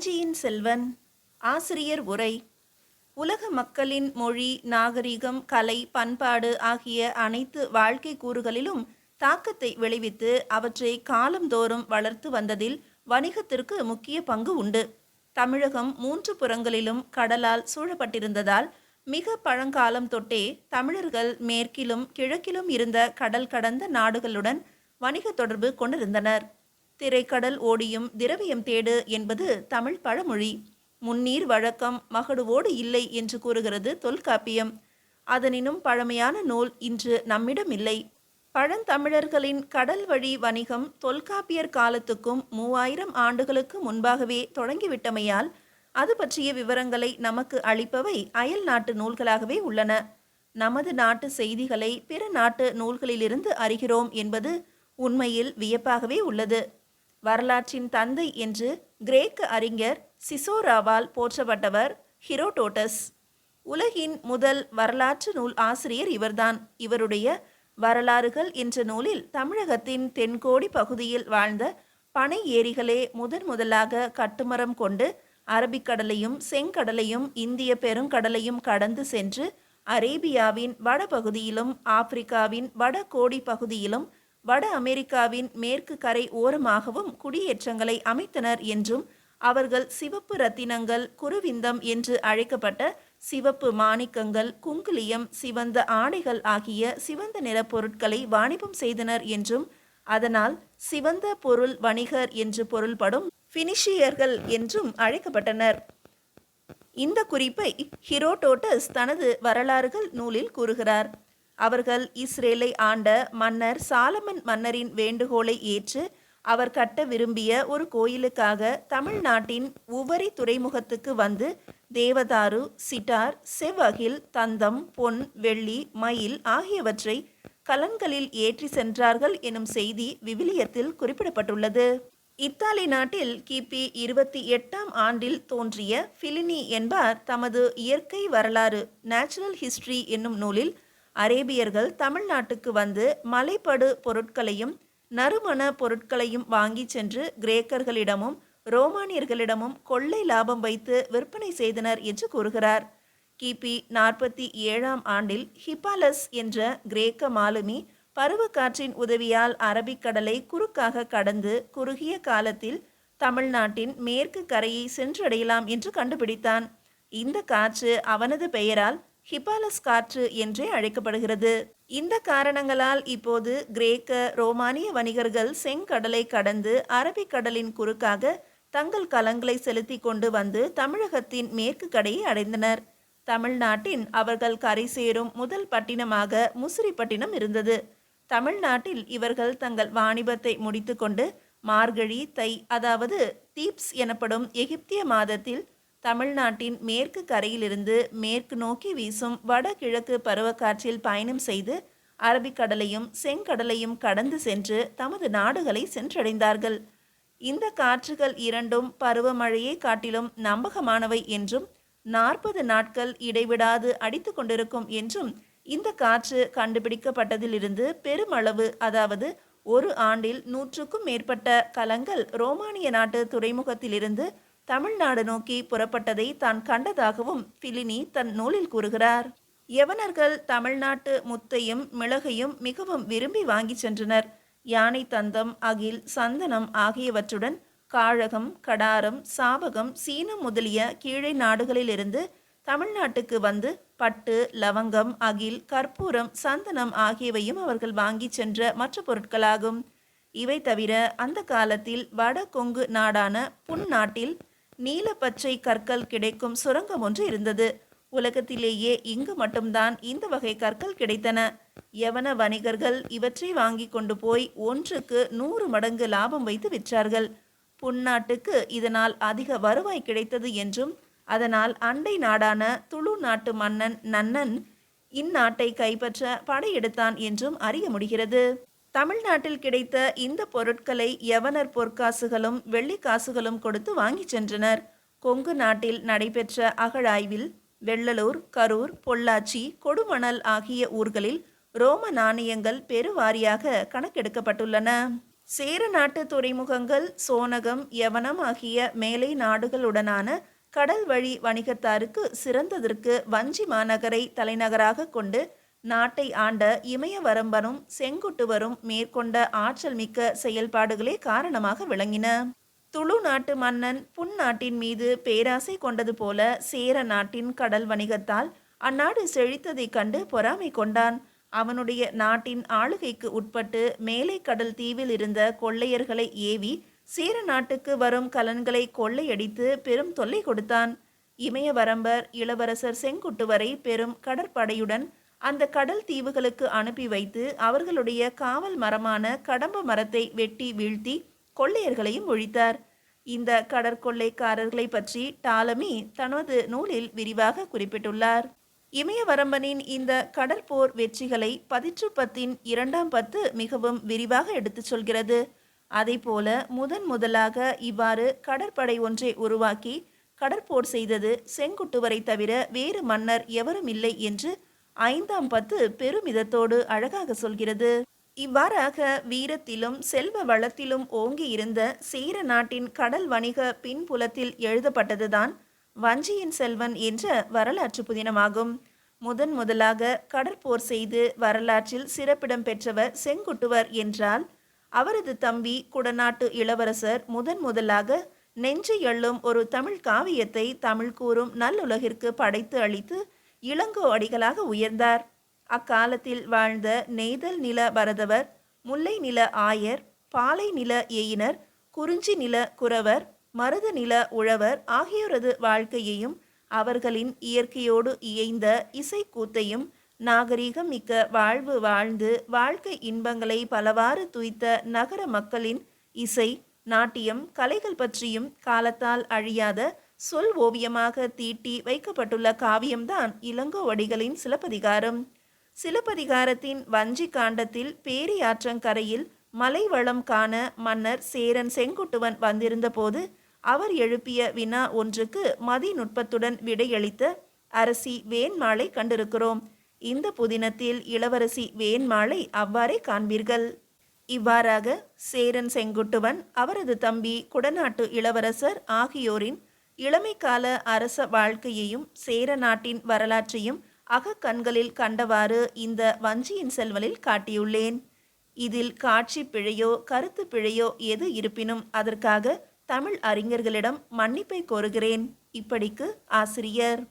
வஞ்சியின் செல்வன் ஆசிரியர் உரை. உலக மக்களின் மொழி நாகரிகம் கலை பண்பாடு ஆகிய அனைத்து வாழ்க்கை கூறுகளிலும் தாக்கத்தை விளைவித்து அவற்றை காலந்தோறும் வளர்த்து வந்ததில் வணிகத்திற்கு முக்கிய பங்கு உண்டு. தமிழகம் மூன்று புறங்களிலும் கடலால் சூழப்பட்டிருந்ததால் மிக பழங்காலம் தொட்டே தமிழர்கள் மேற்கிலும் கிழக்கிலும் இருந்த கடல் கடந்த நாடுகளுடன் வணிக தொடர்பு கொண்டிருந்தனர். திரைக்கடல் ஓடியும் திரவியம் தேடு என்பது தமிழ் பழமொழி. முன்னீர் வழக்கம் மகடுவோடு இல்லை என்று கூறுகிறது தொல்காப்பியம். அதனினும் பழமையான நூல் இன்று நம்மிடம் இல்லை. பழந்தமிழர்களின் கடல் வழி வணிகம் தொல்காப்பியர் காலத்துக்கும் மூவாயிரம் ஆண்டுகளுக்கு முன்பாகவே தொடங்கிவிட்டமையால் அது பற்றிய விவரங்களை நமக்கு அளிப்பவை அயல் நாட்டு நூல்களாகவே உள்ளன. நமது நாட்டு செய்திகளை பிற நாட்டு நூல்களிலிருந்து அறிகிறோம் என்பது உண்மையில் வியப்பாகவே உள்ளது. வரலாற்றின் தந்தை என்று கிரேக்க அறிஞர் சிசோராவால் போற்றப்பட்டவர் ஹிரோடோட்டஸ். உலகின் முதல் வரலாற்று நூல் ஆசிரியர் இவர்தான். இவருடைய வரலாறுகள் என்ற நூலில் தமிழகத்தின் தென்கோடி பகுதியில் வாழ்ந்த பனை ஏரிகளே முதன் முதலாக கட்டுமரம் கொண்டு அரபிக்கடலையும் செங்கடலையும் இந்திய பெருங்கடலையும் கடந்து சென்று அரேபியாவின் வடபகுதியிலும் ஆப்பிரிக்காவின் வட கோடி பகுதியிலும் வட அமெரிக்காவின் மேற்கு கரை ஓரமாகவும் குடியேற்றங்களை அமைத்தனர் என்றும் அவர்கள் சிவப்பு ரத்தினங்கள் குருவிந்தம் என்று அழைக்கப்பட்ட சிவப்பு மாணிக்கங்கள் குங்குலியம் சிவந்த ஆடைகள் ஆகிய சிவந்த நிற பொருட்களை வாணிபம் செய்தனர் என்றும் அதனால் சிவந்த பொருள் வணிகர் என்று பொருள்படும் பினிஷியர்கள் என்றும் அழைக்கப்பட்டனர். இந்த குறிப்பை ஹிரோடோட்டஸ் தனது வரலாறுகள் நூலில் கூறுகிறார். அவர்கள் இஸ்ரேலை ஆண்ட மன்னர் சாலமன் மன்னரின் வேண்டுகோளை ஏற்று அவர் கட்ட விரும்பிய ஒரு கோயிலுக்காக தமிழ்நாட்டின் உவரி துறைமுகத்துக்கு வந்து தேவதாரு சிட்டார் செவ்வகில் தந்தம் பொன் வெள்ளி மயில் ஆகியவற்றை கலன்களில் ஏற்றி சென்றார்கள் எனும் செய்தி விவிலியத்தில் குறிப்பிடப்பட்டுள்ளது. இத்தாலி நாட்டில் கிபி இருபத்தி எட்டாம் ஆண்டில் தோன்றிய ஃபிலினி என்பார் தமது இயற்கை வரலாறு நேச்சுரல் ஹிஸ்டரி என்னும் நூலில் அரேபியர்கள் தமிழ்நாட்டுக்கு வந்து மலைப்படு பொருட்களையும் நறுமண பொருட்களையும் வாங்கி சென்று கிரேக்கர்களிடமும் ரோமானியர்களிடமும் கொள்ளை லாபம் வைத்து விற்பனை செய்தனர் என்று கூறுகிறார். கிபி நாற்பத்தி ஏழாம் ஆண்டில் ஹிபாலஸ் என்ற கிரேக்க மாலுமி பருவக்காற்றின் உதவியால் அரபிக்கடலை குறுக்காக கடந்து குறுகிய காலத்தில் தமிழ்நாட்டின் மேற்கு கரையை சென்றடையலாம் என்று கண்டுபிடித்தான். இந்த காற்று அவனது பெயரால் ஹிபாலஸ் காற்று என்றே அழைக்கப்படுகிறது. இந்த காரணங்களால் இப்போது கிரேக்க ரோமானிய வணிகர்கள் செங்கடலை கடந்து அரபிக்கடலின் குறுக்காக தங்கள் கலங்களை செலுத்தி கொண்டு வந்து தமிழகத்தின் மேற்கு கடையை அடைந்தனர். தமிழ்நாட்டின் அவர்கள் கரை சேரும் முதல் பட்டினமாக முசிறிப்பட்டினம் இருந்தது. தமிழ்நாட்டில் இவர்கள் தங்கள் வாணிபத்தை முடித்துக்கொண்டு மார்கழி தை அதாவது தீப்ஸ் எனப்படும் எகிப்திய மாதத்தில் தமிழ்நாட்டின் மேற்கு கரையிலிருந்து மேற்கு நோக்கி வீசும் வடகிழக்கு பருவக்காற்றில் பயணம் செய்து அரபிக்கடலையும் செங்கடலையும் கடந்து சென்று தமது நாடுகளை சென்றடைந்தார்கள். இந்த காற்றுகள் இரண்டும் பருவமழையை காட்டிலும் நம்பகமானவை என்றும் நாற்பது நாட்கள் இடைவிடாது அடித்து கொண்டிருக்கும் என்றும் இந்த காற்று கண்டுபிடிக்கப்பட்டதிலிருந்து பெருமளவு அதாவது ஒரு ஆண்டில் நூற்றுக்கும் மேற்பட்ட கலங்கள் ரோமானிய நாட்டு துறைமுகத்திலிருந்து தமிழ்நாடு நோக்கி புறப்பட்டதை தான் கண்டதாகவும் பிலினி தன் நூலில் கூறுகிறார். யவனர்கள் தமிழ்நாட்டு முத்தையும் மிளகையும் மிகவும் விரும்பி வாங்கிச் சென்றனர். யானை தந்தம் அகில் சந்தனம் ஆகியவற்றுடன் காழகம் கடாரம் சாபகம் சீனம் முதலிய கீழே நாடுகளிலிருந்து தமிழ்நாட்டுக்கு வந்து பட்டு லவங்கம் அகில் கற்பூரம் சந்தனம் ஆகியவையும் அவர்கள் வாங்கிச் சென்ற மற்ற பொருட்களாகும். இவை தவிர அந்த காலத்தில் வட கொங்கு நாடான புன் நீல நீலப்பச்சை கற்கள் கிடைக்கும் சுரங்கம் ஒன்று இருந்தது. உலகத்திலேயே இங்கு மட்டும்தான் இந்த வகை கற்கள் கிடைத்தன. யவன வணிகர்கள் இவற்றை வாங்கி கொண்டு போய் ஒன்றுக்கு நூறு மடங்கு லாபம் வைத்து விற்றார்கள். புன்னாட்டுக்கு இதனால் அதிக வருவாய் கிடைத்தது என்றும் அதனால் அண்டை நாடான துளு நாட்டு மன்னன் நன்னன் இந்நாட்டை கைப்பற்ற படையெடுத்தான் என்றும் அறிய முடிகிறது. தமிழ்நாட்டில் கிடைத்த இந்த பொருட்களை யவனர் பொற்காசுகளும் வெள்ளிக்காசுகளும் கொடுத்து வாங்கிச் சென்றனர். கொங்கு நாட்டில் நடைபெற்ற அகழாய்வில் வெள்ளலூர் கரூர் பொள்ளாச்சி கொடுமணல் ஆகிய ஊர்களில் ரோம நாணயங்கள் பெருவாரியாக கணக்கெடுக்கப்பட்டுள்ளன. சேர நாட்டு துறைமுகங்கள் சோனகம் யவனம் ஆகிய மேலை நாடுகளுடனான கடல் வழி வணிகத்தாருக்கு சிறந்ததற்கு வஞ்சி மாநகரை தலைநகராக கொண்டு நாட்டை ஆண்ட இமயவரம்பனும் செங்குட்டுவரும் மேற்கொண்ட ஆற்றல் மிக்க செயல்பாடுகளே காரணமாக விளங்கின. துளு நாட்டு மன்னன் புன்னாட்டின் மீது பேராசை கொண்டது போல சேர நாட்டின் கடல் வணிகத்தால் அந்நாடு செழித்ததைக் கண்டு பொறாமை கொண்டான். அவனுடைய நாட்டின் ஆளுகைக்கு உட்பட்டு மேலை கடல் தீவில் இருந்த கொள்ளையர்களை ஏவி சேர நாட்டுக்கு வரும் கலன்களை கொள்ளையடித்து பெரும் தொல்லை கொடுத்தான். இமயவரம்பர் இளவரசர் செங்குட்டுவரை பெரும் கடற்படையுடன் அந்த கடல் தீவுகளுக்கு அனுப்பி வைத்து அவர்களுடைய காவல் மரமான கடம்ப மரத்தை வெட்டி வீழ்த்தி கொள்ளையர்களையும் ஒழித்தார். இந்த கடற்கொள்ளைக்காரர்களை பற்றி டாலமி தனது நூலில் விரிவாக குறிப்பிட்டுள்ளார். இமயவரம்பனின் இந்த கடற்போர் வெற்றிகளை பதிற்று பத்தின் இரண்டாம் பத்து மிகவும் விரிவாக எடுத்துச் சொல்கிறது. அதைப்போல முதன் முதலாக இவ்வாறு கடற்படை ஒன்றை உருவாக்கி கடற்போர் செய்தது செங்குட்டுவரை தவிர வேறு மன்னர் எவரும் இல்லை என்று ஐந்தாம் பத்து பெருமிதத்தோடு அழகாக சொல்கிறது. இவ்வாறாக வீரத்திலும் செல்வ வளத்திலும் ஓங்கி இருந்த சேர நாட்டின் கடல் வணிக பின்புலத்தில் எழுதப்பட்டதுதான் வஞ்சியின் செல்வன் என்ற வரலாற்று புதினமாகும். முதன் முதலாக கடற்போர் செய்து வரலாற்றில் சிறப்பிடம் பெற்றவர் செங்குட்டுவர் என்றால் அவரது தம்பி குடநாட்டு இளவரசர் முதன் முதலாக நெஞ்சு எள்ளும் ஒரு தமிழ் காவியத்தை தமிழ் கூறும் நல்லுலகிற்கு படைத்து அளித்து இளங்கோ அடிகளாக உயர்ந்தார். அக்காலத்தில் வாழ்ந்த நெய்தல் நில பரதவர் முல்லை நில ஆயர் பாலை நில எயினர் குறிஞ்சி நில குறவர் மருத நில உழவர் ஆகியோரது வாழ்க்கையையும் அவர்களின் இயற்கையோடு இயைந்த இசைக்கூத்தையும் நாகரீகம் மிக்க வாழ்வு வாழ்ந்து வாழ்க்கை இன்பங்களை பலவாறு துய்த்த நகர மக்களின் இசை நாட்டியம் கலைகள் பற்றியும் காலத்தால் அழியாத சொல் ஓவியமாக தீட்டி வைக்கப்பட்டுள்ள காவியம்தான் இளங்கோவடிகளின் சிலப்பதிகாரம். சிலப்பதிகாரத்தின் வஞ்சி காண்டத்தில் பேரியாற்றங்கரையில் மலை வளம் காண மன்னர் சேரன் செங்குட்டுவன் வந்திருந்தபோது அவர் எழுப்பிய வினா ஒன்றுக்கு மதிநுட்பத்துடன் விடையளித்த அரசி வேண்மாளை கண்டிருக்கிறோம். இந்த புதினத்தில் இளவரசி வேண்மாளை அவ்வாறே காண்பீர்கள் இவ்வாறாக சேரன் செங்குட்டுவன் அவரது தம்பி குடநாட்டு இளவரசர் ஆகியோரின் இளமைக்கால அரச வாழ்க்கையையும் சேர நாட்டின் வரலாற்றையும் அகக்கண்களில் கண்டவாறு இந்த வஞ்சியின் செல்வலில் காட்டியுள்ளேன். இதில் காட்சி பிழையோ கருத்து பிழையோ எது இருப்பினும் அதற்காக தமிழ் அறிஞர்களிடம் மன்னிப்பை கோருகிறேன். இப்படிக்கு ஆசிரியர்.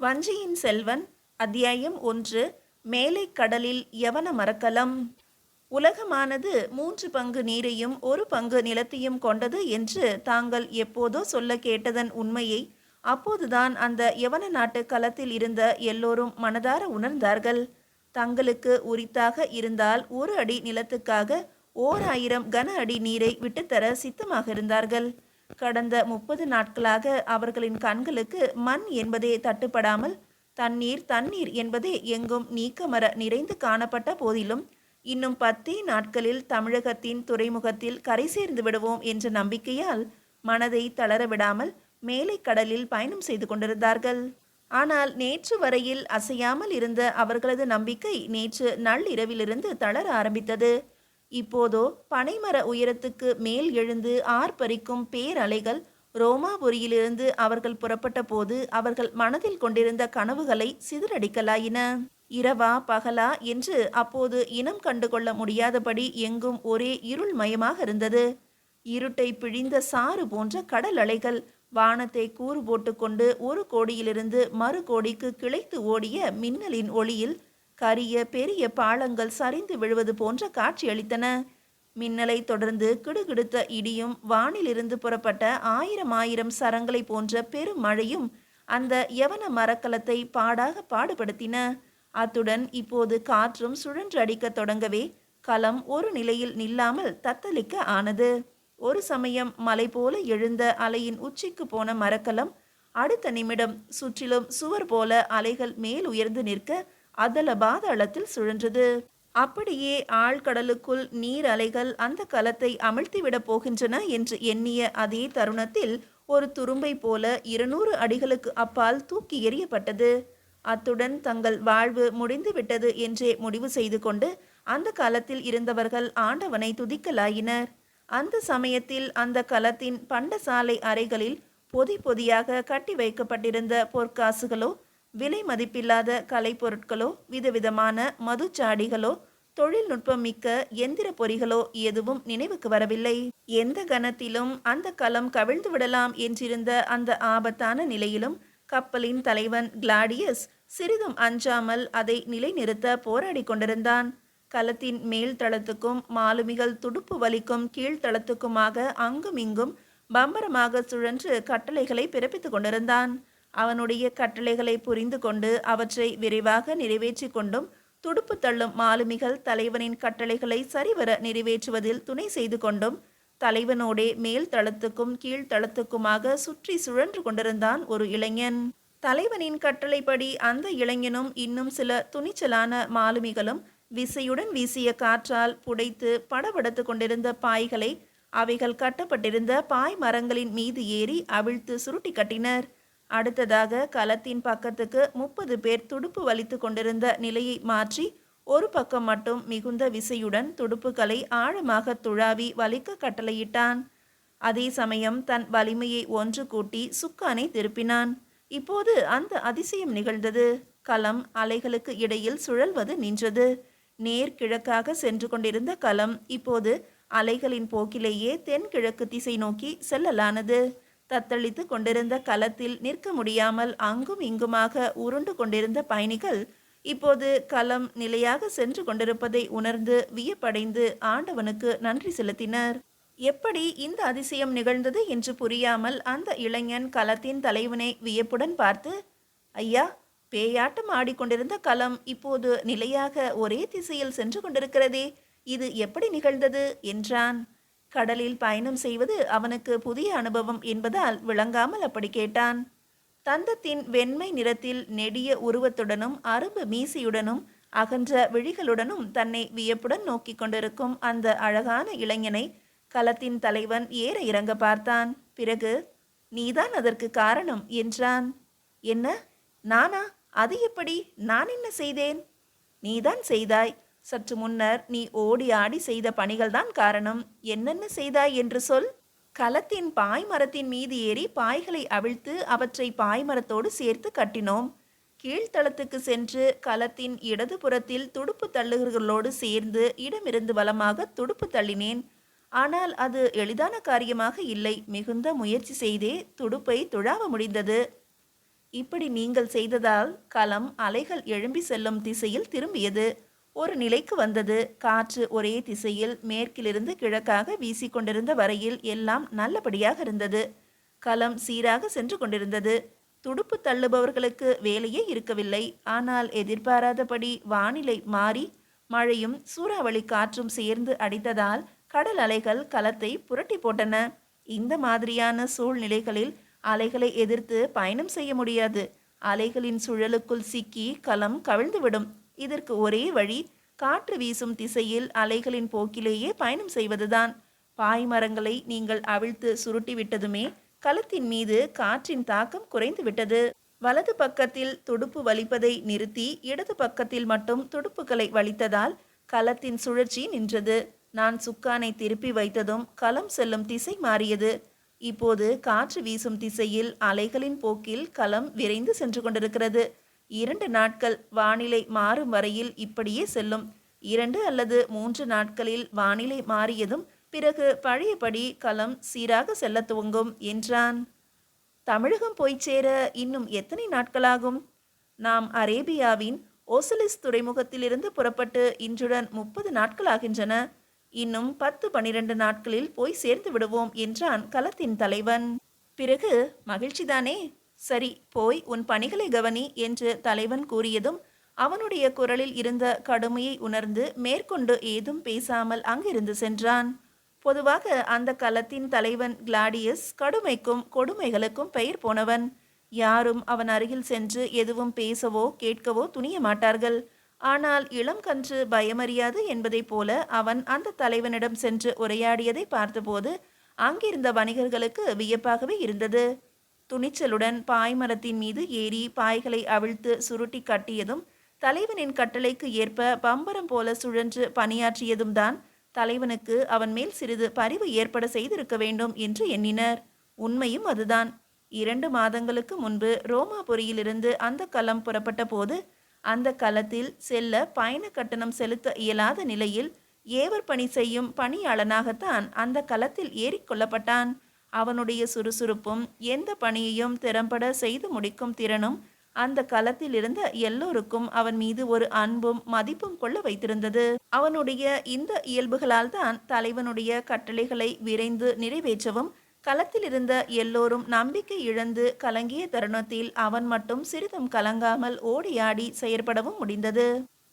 வஞ்சியின் செல்வன் அத்தியாயம் ஒன்று மேலை கடலில் யவன மரக்கலம். உலகமானது மூன்று பங்கு நீரையும் ஒரு பங்கு நிலத்தையும் கொண்டது என்று தாங்கள் எப்போதோ சொல்ல கேட்டதன் உண்மையை அப்போதுதான் அந்த யவன நாட்டு களத்தில் இருந்த எல்லோரும் மனதார உணர்ந்தார்கள். தங்களுக்கு உரித்தாக இருந்தால் ஒரு அடி நிலத்துக்காக ஓர் ஆயிரம் கன அடி நீரை விட்டுத்தர சித்தமாக இருந்தார்கள். கடந்த முப்பது நாட்களாக அவர்களின் கண்களுக்கு மண் என்பதே தட்டுப்படாமல் தண்ணீர் தண்ணீர் என்பதே எங்கும் நீக்கமர நிறைந்து காணப்பட்ட போதிலும் இன்னும் பத்தே நாட்களில் தமிழகத்தின் துறைமுகத்தில் கரை சேர்ந்து விடுவோம் என்ற நம்பிக்கையால் மனதை தளர விடாமல் மேலை கடலில் பயணம் செய்து கொண்டிருந்தார்கள். ஆனால் நேற்று வரையில் அசையாமல் இருந்த அவர்களது நம்பிக்கை நேற்று நள்ளிரவிலிருந்து தளர ஆரம்பித்தது. இப்போதோ பனைமர உயரத்துக்கு மேல் எழுந்து ஆர்ப்பரிக்கும் பேரலைகள் ரோமாபுரியிலிருந்து அவர்கள் புறப்பட்ட போது அவர்கள் மனதில் கொண்டிருந்த கனவுகளை சிதறடிக்கலாயின. இரவா பகலா என்று அப்போது இனம் கண்டுகொள்ள முடியாதபடி எங்கும் ஒரே இருள் மயமாக இருந்தது. இருட்டை பிழிந்த சாறு போன்ற கடல் அலைகள் வானத்தை கூறு போட்டுக்கொண்டு ஒரு கோடியிலிருந்து மறு கோடிக்கு கிளைத்து ஓடிய மின்னலின் ஒளியில் கரிய பெரிய பாலங்கள் சரிந்து விழுவது போன்ற காட்சியளித்தன மின்னலை தொடர்ந்து கிடுகிடுத்த இடியும் வானிலிருந்து புறப்பட்ட ஆயிரம் ஆயிரம் சரங்களை போன்ற பெரும் மழையும் அந்த யவன மரக்கலத்தை பாடாக பாடுபடுத்தின. அத்துடன் இப்போது காற்றும் சுழன்று அடிக்கத் தொடங்கவே களம் ஒரு நிலையில் நில்லாமல் தத்தளிக்க ஆனது. ஒரு சமயம் மலை போல எழுந்த அலையின் உச்சிக்கு போன மரக்கலம் அடுத்த நிமிடம் சுற்றிலும் சுவர் போல அலைகள் மேல் உயர்ந்து நிற்க அதல பாதாளத்தில் சுழன்றது. அப்படியே ஆழ்கடலுக்குள் நீர் அலைகள் அந்த கலத்தை அமிழ்த்திவிடப் போகின்றன என்று எண்ணிய அதே தருணத்தில் ஒரு துரும்பை போல இருநூறு அடிகளுக்கு அப்பால் தூக்கி எறியப்பட்டது. அத்துடன் தங்கள் வாழ்வு முடிந்துவிட்டது என்றே முடிவு செய்து கொண்டு அந்த காலத்தில் இருந்தவர்கள் ஆண்டவனை துதிக்கலாயினர். அந்த சமயத்தில் அந்த களத்தின் பண்டசாலை அறைகளில் பொதி பொதியாக கட்டி வைக்கப்பட்டிருந்த பொற்காசுகளோ விலை மதிப்பில்லாத கலைப்பொருட்களோ விதவிதமான மதுச்சாடிகளோ தொழில்நுட்பம் மிக்க எந்திர பொறிகளோ எதுவும் நினைவுக்கு வரவில்லை. எந்த கணத்திலும் அந்த களம் கவிழ்ந்து விடலாம் என்றிருந்த அந்த ஆபத்தான நிலையிலும் கப்பலின் தலைவன் கிளாடியஸ் சிறிதும் அஞ்சாமல் அதை நிலைநிறுத்த போராடி கொண்டிருந்தான். களத்தின் மேல் தளத்துக்கும் மாலுமிகள் துடுப்பு வலிக்கும் கீழ்த்தளத்துக்குமாக அங்கும் இங்கும் பம்பரமாக சுழன்று கட்டளைகளை பிறப்பித்துக் கொண்டிருந்தான். அவனுடைய கட்டளைகளை புரிந்து கொண்டு அவற்றை விரைவாக நிறைவேற்றி கொண்டும் துடுப்பு தள்ளும் மாலுமிகள் தலைவனின் கட்டளைகளை சரிவர நிறைவேற்றுவதில் துணை செய்து கொண்டும் தலைவனோடே மேல் தளத்துக்கும் கீழ்த்தளத்துக்குமாக சுற்றி சுழன்று கொண்டிருந்தான் ஒரு இளைஞன். தலைவனின் கட்டளைப்படி அந்த இளைஞனும் இன்னும் சில துணிச்சலான மாலுமிகளும் விசையுடன் வீசிய காற்றால் புடைத்து படபடுத்து கொண்டிருந்த பாய்களை அவைகள் கட்டப்பட்டிருந்த பாய் மரங்களின் மீது ஏறி அவிழ்த்து சுருட்டி கட்டினர். அடுத்ததாக களத்தின் பக்கத்துக்கு முப்பது பேர் துடுப்பு வலித்து கொண்டிருந்த நிலையை மாற்றி ஒரு பக்கம் மட்டும் மிகுந்த விசையுடன் துடுப்புகளை ஆழமாக துழாவி வலிக்க கட்டளையிட்டான். அதே சமயம் தன் வலிமையை ஒன்று கூட்டி சுக்கானை திருப்பினான். இப்போது அந்த அதிசயம் நிகழ்ந்தது. கலம் அலைகளுக்கு இடையில் சுழல்வது நின்றது. நேர் கிழக்காக சென்று கொண்டிருந்த கலம் இப்போது அலைகளின் போக்கிலேயே தென்கிழக்கு திசை நோக்கி செல்லலானது. தத்தளித்து கொண்டிருந்த கலத்தில் நிற்க முடியாமல் அங்கும் இங்குமாக உருண்டு கொண்டிருந்த பயணிகள் இப்போது களம் நிலையாக சென்று கொண்டிருப்பதை உணர்ந்து வியப்படைந்து ஆண்டவனுக்கு நன்றி செலுத்தினர். எப்படி இந்த அதிசயம் நிகழ்ந்தது என்று புரியாமல் அந்த இளைஞன் களத்தின் தலைவனை வியப்புடன் பார்த்து ஐயா பேயாட்டம் ஆடிக்கொண்டிருந்த களம் இப்போது நிலையாக ஒரே திசையில் சென்று கொண்டிருக்கிறதே இது எப்படி நிகழ்ந்தது? என்றான். கடலில் பயணம் செய்வது அவனுக்கு புதிய அனுபவம் என்பதால் விளங்காமல் அப்படி கேட்டான். தந்தத்தின் வெண்மை நிறத்தில் நெடிய உருவத்துடனும் அரும்பு மீசையுடனும் அகன்ற விழிகளுடனும் தன்னை வியப்புடன் நோக்கி கொண்டிருக்கும் அந்த அழகான இளைஞனை களத்தின் தலைவன் ஏற இறங்க பார்த்தான். பிறகு நீதான் அதற்கு காரணம் என்றான். என்ன? நானா? அது எப்படி? நான் என்ன செய்தேன்? நீதான் செய்தாய். சற்று முன்னர் நீ ஓடி ஆடி செய்த பணிகள்தான் காரணம். என்னென்ன செய்தாய் என்று சொல். களத்தின் பாய்மரத்தின் மீது ஏறி பாய்களை அவிழ்த்து அவற்றை பாய்மரத்தோடு சேர்த்து கட்டினோம். கீழ்த்தளத்துக்கு சென்று களத்தின் இடதுபுறத்தில் துடுப்பு தள்ளுகளோடு சேர்ந்து இடமிருந்து வளமாக துடுப்பு தள்ளினேன். ஆனால் அது எளிதான காரியமாக இல்லை. மிகுந்த முயற்சி செய்தே துடுப்பை துழாவ முடிந்தது. இப்படி நீங்கள் செய்ததால் களம் அலைகள் எழும்பி செல்லும் திசையில் திரும்பியது. ஒரு நிலைக்கு வந்தது. காற்று ஒரே திசையில் மேற்கிலிருந்து கிழக்காக வீசிக்கொண்டிருந்த வரையில் எல்லாம் நல்லபடியாக இருந்தது. களம் சீராக சென்று கொண்டிருந்தது. துடுப்பு தள்ளுபவர்களுக்கு வேலையே இருக்கவில்லை. ஆனால் எதிர்பாராதபடி வானிலை மாறி மழையும் சூறாவளி காற்றும் சேர்ந்து அடித்ததால் கடல் அலைகள் களத்தை புரட்டி போட்டன. இந்த மாதிரியான சூழ்நிலைகளில் அலைகளை எதிர்த்து பயணம் செய்ய முடியாது. அலைகளின் சுழலுக்குள் சிக்கி களம் கவிழ்ந்துவிடும். இதற்கு ஒரே வழி காற்று வீசும் திசையில் அலைகளின் போக்கிலேயே பயணம் செய்வதுதான். பாய்மரங்களை நீங்கள் அவிழ்த்து சுருட்டி விட்டதுமே களத்தின் மீது காற்றின் தாக்கம் குறைந்து விட்டது. வலது பக்கத்தில் துடுப்பு வலிப்பதை நிறுத்தி இடது பக்கத்தில் மட்டும் துடுப்புகளை வலித்ததால் களத்தின் சுழற்சி நின்றது. நான் சுக்கானை திருப்பி வைத்ததும் களம் செல்லும் திசை மாறியது. இப்போது காற்று வீசும் திசையில் அலைகளின் போக்கில் களம் விரைந்து சென்று கொண்டிருக்கிறது. இரண்டு நாட்கள் வானிலை மாறும் வரையில் இப்படியே செல்லும். இரண்டு அல்லது மூன்று நாட்களில் வானிலை மாறியதும் பிறகு பழையபடி களம் சீராக செல்ல துவங்கும் என்றான். தமிழகம் போய்ச் சேர இன்னும் எத்தனை நாட்களாகும்? நாம் அரேபியாவின் ஓசலிஸ் துறைமுகத்திலிருந்து புறப்பட்டு இன்றுடன் முப்பது நாட்களாகின்றன. இன்னும் பத்து பனிரெண்டு நாட்களில் போய் சேர்ந்து விடுவோம் என்றான் களத்தின் தலைவன். பிறகு மகிழ்ச்சிதானே? சரி போய் உன் பணிகளை கவனி என்று தலைவன் கூறியதும் அவனுடைய குரலில் இருந்த கடுமையை உணர்ந்து மேற்கொண்டு ஏதும் பேசாமல் அங்கிருந்து சென்றான். பொதுவாக அந்த களத்தின் தலைவன் கிளாடியஸ் கடுமைக்கும் கொடுமைகளுக்கும் பெயர் போனவன். யாரும் அவன் அருகில் சென்று எதுவும் பேசவோ கேட்கவோ துணிய மாட்டார்கள். ஆனால் இளம் கன்று பயமறியாது என்பதைப் போல அவன் அந்த தலைவனிடம் சென்று உரையாடியதை பார்த்தபோது அங்கிருந்த வணிகர்களுக்கு வியப்பாகவே இருந்தது. துணிச்சலுடன் பாய்மரத்தின் மீது ஏறி பாய்களை அவிழ்த்து சுருட்டி கட்டியதும் தலைவனின் கட்டளைக்கு ஏற்ப பம்பரம் போல சுழன்று பணியாற்றியதும் தான் தலைவனுக்கு அவன் மேல் சிறிது பரிவு ஏற்பட செய்திருக்க வேண்டும் என்று எண்ணினர். உண்மையும் அதுதான். இரண்டு மாதங்களுக்கு முன்பு ரோமாபுரியிலிருந்து அந்த களம் புறப்பட்ட போது அந்த களத்தில் செல்ல பயண கட்டணம் செலுத்த இயலாத நிலையில் ஏவர் பணி செய்யும் பணியாளனாகத்தான் அந்த களத்தில் ஏறிக்கொள்ளப்பட்டான் அவனுடைய சுறுசுறுப்பும் எந்த பணியையும் திறம்பட செய்து முடிக்கும் திறனும் அந்த களத்தில் இருந்த எல்லோருக்கும் அவன் மீது ஒரு அன்பும் மதிப்பும் கொள்ள வைத்திருந்தது. அவனுடைய இந்த இயல்புகளால் தான் தலைவனுடைய கட்டளைகளை விரைந்து நிறைவேற்றவும் களத்தில் இருந்த எல்லோரும் நம்பிக்கை இழந்து கலங்கிய தருணத்தில் அவன் மட்டும் சிறிதும் கலங்காமல் ஓடியாடி செயற்படவும் முடிந்தது.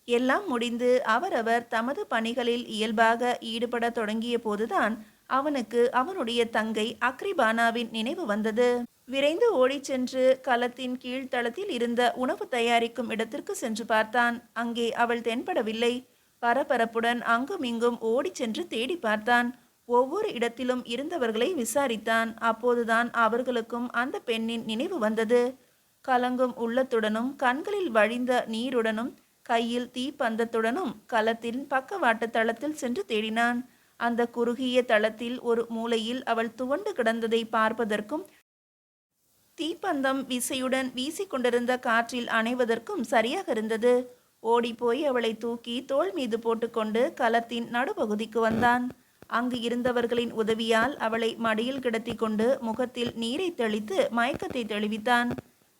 எல்லாம் முடிந்து அவரவர் தமது பணிகளில் இயல்பாக ஈடுபட தொடங்கிய போதுதான் அவனுக்கு அவனுடைய தங்கை அக்ரிபானாவின் நினைவு வந்தது. விரைந்து ஓடிச் சென்று களத்தின் கீழ்த்தளத்தில் இருந்த உணவு தயாரிக்கும் இடத்திற்கு சென்று பார்த்தான். அங்கே அவள் தென்படவில்லை. பரபரப்புடன் அங்கும் இங்கும் ஓடிச் சென்று தேடி பார்த்தான். ஒவ்வொரு இடத்திலும் இருந்தவர்களை விசாரித்தான். அப்போதுதான் அவர்களுக்கும் அந்த பெண்ணின் நினைவு வந்தது. கலங்கும் உள்ளத்துடனும் கண்களில் வழிந்த நீருடனும் கையில் தீப்பந்தத்துடனும் கலத்தின் பக்கவாட்டு தளத்தில் சென்று தேடினான். அந்த குறுகிய தளத்தில் ஒரு மூலையில் அவள் துவண்டு கிடந்ததை பார்ப்பதற்கும் தீப்பந்தம் விசையுடன் வீசிக்கொண்டிருந்த காற்றில் அணைவதற்கும் சரியாக இருந்தது. ஓடிப்போய் அவளை தூக்கி தோள் மீது போட்டுக்கொண்டு களத்தின் நடுப்பகுதிக்கு வந்தான். அங்கு இருந்தவர்களின் உதவியால் அவளை மடியில் கிடத்தி கொண்டு முகத்தில் நீரை தெளித்து மயக்கத்தை தெளிவித்தான்.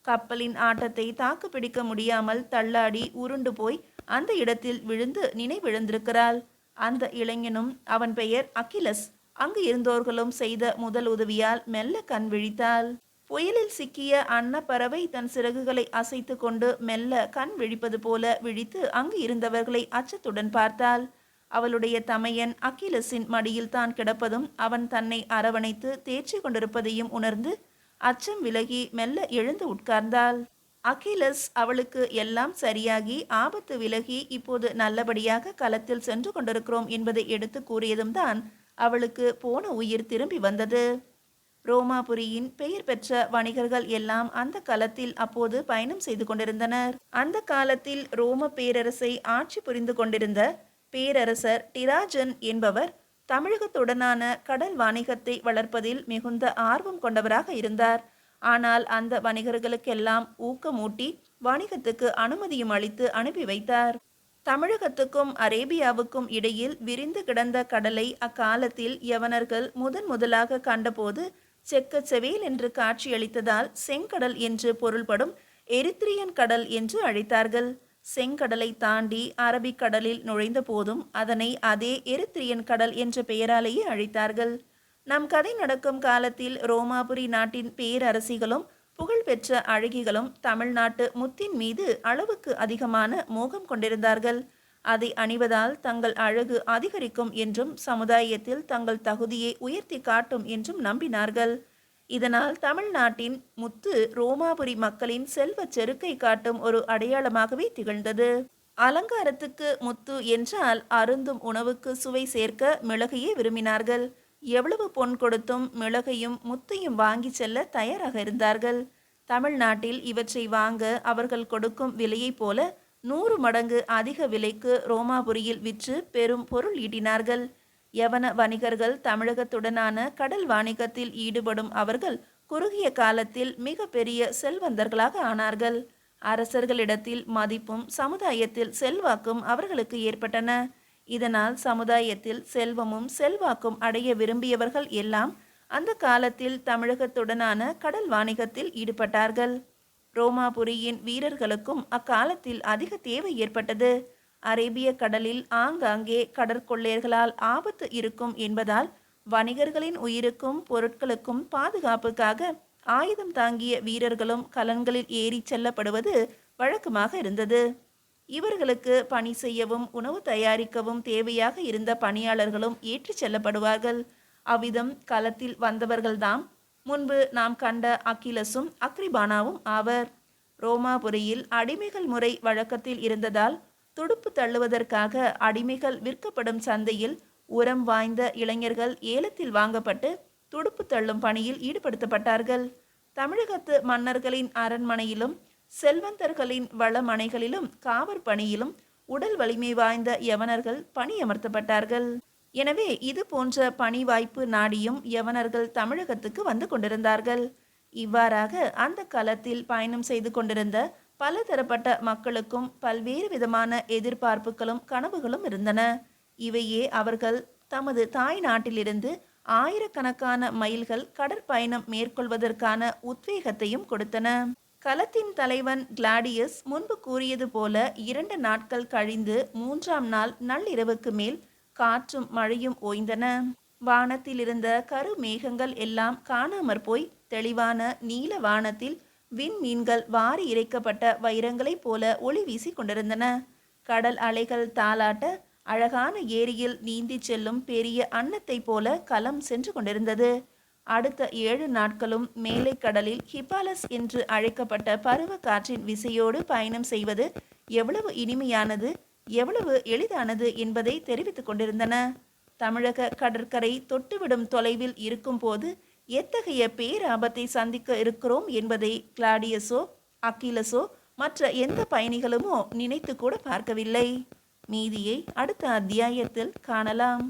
கப்பலின் ஆட்டத்தை தாக்கு பிடிக்க முடியாமல் தள்ளாடி உருண்டு போய் அந்த இடத்தில் விழுந்து நினைவிழந்திருக்கிறாள். அந்த இளைஞனும் அவன் பெயர் அகிலஸ். அங்கு இருந்தோர்களும் செய்த முதல் உதவியால் மெல்ல கண் விழித்தாள். புயலில் சிக்கிய அன்னப்பறவை தன் சிறகுகளை அசைத்து கொண்டு மெல்ல கண் விழிப்பது போல விழித்து அங்கு இருந்தவர்களை அச்சத்துடன் பார்த்தாள். அவளுடைய தமையன் அகிலஸின் மடியில் தான் கிடப்பதும் அவன் தன்னை அரவணைத்து தேர்ச்சி கொண்டிருப்பதையும் உணர்ந்து அச்சம் விலகி மெல்ல எழுந்து உட்கார்ந்தாள். அகிலஸ் அவளுக்கு எல்லாம் சரியாகி ஆபத்து விலகி இப்போது நல்லபடியாக களத்தில் சென்று கொண்டிருக்கிறோம் என்பதை எடுத்து கூறியதும் தான் அவளுக்கு போன உயிர் திரும்பி வந்தது. ரோமாபுரியின் பெயர் பெற்ற வணிகர்கள் எல்லாம் அந்த காலத்தில் அப்போது பயணம் செய்து கொண்டிருந்தனர். அந்த காலத்தில் ரோம பேரரசை ஆட்சி புரிந்து கொண்டிருந்த பேரரசர் டிராஜன் என்பவர் தமிழகத்துடனான கடல் வாணிகத்தை வளர்ப்பதில் மிகுந்த ஆர்வம் கொண்டவராக இருந்தார். ஆனால் அந்த வணிகர்களுக்கெல்லாம் ஊக்கமூட்டி வணிகத்துக்கு அனுமதியும் அளித்து அனுப்பி வைத்தார். தமிழகத்துக்கும் அரேபியாவுக்கும் இடையில் விரிந்து கிடந்த கடலை அக்காலத்தில் யவனர்கள் முதன் முதலாக கண்டபோது செக்க செவேல் என்று காட்சியளித்ததால் செங்கடல் என்று பொருள்படும் எரித்திரியன் கடல் என்று அழைத்தார்கள். செங்கடலை தாண்டி அரபிக்கடலில் நுழைந்த போதும் அதனை அதே எரித்திரியன் கடல் என்ற பெயராலேயே அழைத்தார்கள். நம் கதை நடக்கும் காலத்தில் ரோமாபுரி நாட்டின் பேரரசிகளும் புகழ்பெற்ற அழகிகளும் தமிழ்நாட்டு முத்தின் மீது அளவுக்கு அதிகமான மோகம் கொண்டிருந்தார்கள். அதை அணிவதால் தங்கள் அழகு அதிகரிக்கும் என்றும் சமுதாயத்தில் தங்கள் தகுதியை உயர்த்தி காட்டும் என்றும் நம்பினார்கள். இதனால் தமிழ்நாட்டின் முத்து ரோமாபுரி மக்களின் செல்வச் செருக்கை காட்டும் ஒரு அடையாளமாகவே திகழ்ந்தது. அலங்காரத்துக்கு முத்து என்றால் அருந்தும் உணவுக்கு சுவை சேர்க்க மிளகையே விரும்பினார்கள். எவ்வளவு பொன் கொடுத்தும் மிளகையும் முத்தையும் வாங்கி செல்ல தயாராக இருந்தார்கள். தமிழ்நாட்டில் இவற்றை வாங்க அவர்கள் கொடுக்கும் விலையைப் போல நூறு மடங்கு அதிக விலைக்கு ரோமாபுரியில் விற்று பெரும் பொருள் ஈட்டினார்கள். யவன வணிகர்கள் தமிழகத்துடனான கடல் வாணிகத்தில் ஈடுபடும் அவர்கள் குறுகிய காலத்தில் மிக பெரிய செல்வந்தர்களாக ஆனார்கள். அரசர்களிடத்தில் மதிப்பும் சமுதாயத்தில் செல்வாக்கும் அவர்களுக்கு ஏற்பட்டன. இதனால் சமுதாயத்தில் செல்வமும் செல்வாக்கும் அடைய விரும்பியவர்கள் எல்லாம் அந்த காலத்தில் தமிழகத்துடனான கடல் வாணிகத்தில் ஈடுபட்டார்கள். ரோமாபுரியின் வீரர்களுக்கும் அக்காலத்தில் அதிக தேவை ஏற்பட்டது. அரேபிய கடலில் ஆங்காங்கே கடற்கொள்ளையர்களால் ஆபத்து இருக்கும் என்பதால் வணிகர்களின் உயிருக்கும் பொருட்களுக்கும் பாதுகாப்புக்காக ஆயுதம் தாங்கிய வீரர்களும் கலன்களில் ஏறிச் செல்லப்படுவது வழக்கமாக இருந்தது. இவர்களுக்கு பணி செய்யவும் உணவு தயாரிக்கவும் தேவையாக இருந்த பணியாளர்களும் ஏற்றிச் செல்லப்படுவார்கள். அவ்விதம் களத்தில் வந்தவர்கள்தாம். முன்பு நாம் கண்ட அகிலஸும் அக்ரிபானாவும் ஆவர். ரோமாபுரியில் அடிமைகள் முறை வழக்கத்தில் இருந்ததால் துடுப்பு தள்ளுவதற்காக அடிமைகள் விற்கப்படும் சந்தையில் உரம் வாய்ந்த இளைஞர்கள் ஏலத்தில் வாங்கப்பட்டு துடுப்பு தள்ளும் பணியில் ஈடுபடுத்தப்பட்டார்கள். தமிழகத்து மன்னர்களின் அரண்மனையிலும் செல்வந்தர்களின் வளமனைகளிலும் காவற் பணியிலும் உடல் வலிமை வாய்ந்த யவனர்கள் பணியமர்த்தப்பட்டார்கள். எனவே இது போன்ற பணி வாய்ப்பு நாடியும் யவனர்கள் தமிழகத்துக்கு வந்து கொண்டிருந்தார்கள். இவ்வாறாக அந்த காலத்தில் பயணம் செய்து கொண்டிருந்த பலதரப்பட்ட மக்களுக்கும் பல்வேறு விதமான எதிர்பார்ப்புகளும் கனவுகளும் இருந்தன. இவையே அவர்கள் தமது தாய் நாட்டிலிருந்து ஆயிரக்கணக்கான மைல்கள் கடற்பயணம் மேற்கொள்வதற்கான உத்வேகத்தையும் கொடுத்தன. களத்தின் தலைவன் கிளாடியஸ் முன்பு கூறியது போல இரண்டு நாட்கள் கழிந்து மூன்றாம் நாள் நள்ளிரவுக்கு மேல் காற்றும் மழையும் ஓய்ந்தன. வானத்தில் இருந்த கரு மேகங்கள் எல்லாம் காணாமற் போய் தெளிவான நீல வானத்தில் விண்மீன்கள் வாரி இறைக்கப்பட்ட வைரங்களைப் போல ஒளி வீசிக் கொண்டிருந்தன. கடல் அலைகள் தாளாட்ட அழகான ஏரியில் நீந்திச் செல்லும் பெரிய அன்னத்தைப் போல களம் சென்று கொண்டிருந்தது. அடுத்த ஏழு நாட்களும் மேலை கடலில் ஹிபாலஸ் என்று அழைக்கப்பட்ட பருவ காற்றின் விசையோடு பயணம் செய்வது எவ்வளவு இனிமையானது எவ்வளவு எளிதானது என்பதை தெரிவித்துக் கொண்டிருந்தன. தமிழக கடற்கரை தொட்டுவிடும் தொலைவில் இருக்கும்போது எத்தகைய பேராபத்தை சந்திக்க இருக்கிறோம் என்பதை கிளாடியஸோ அக்கிலஸோ மற்ற எந்த பயணிகளுமோ நினைத்து கூட பார்க்கவில்லை. மீதியை அடுத்த அத்தியாயத்தில் காணலாம்.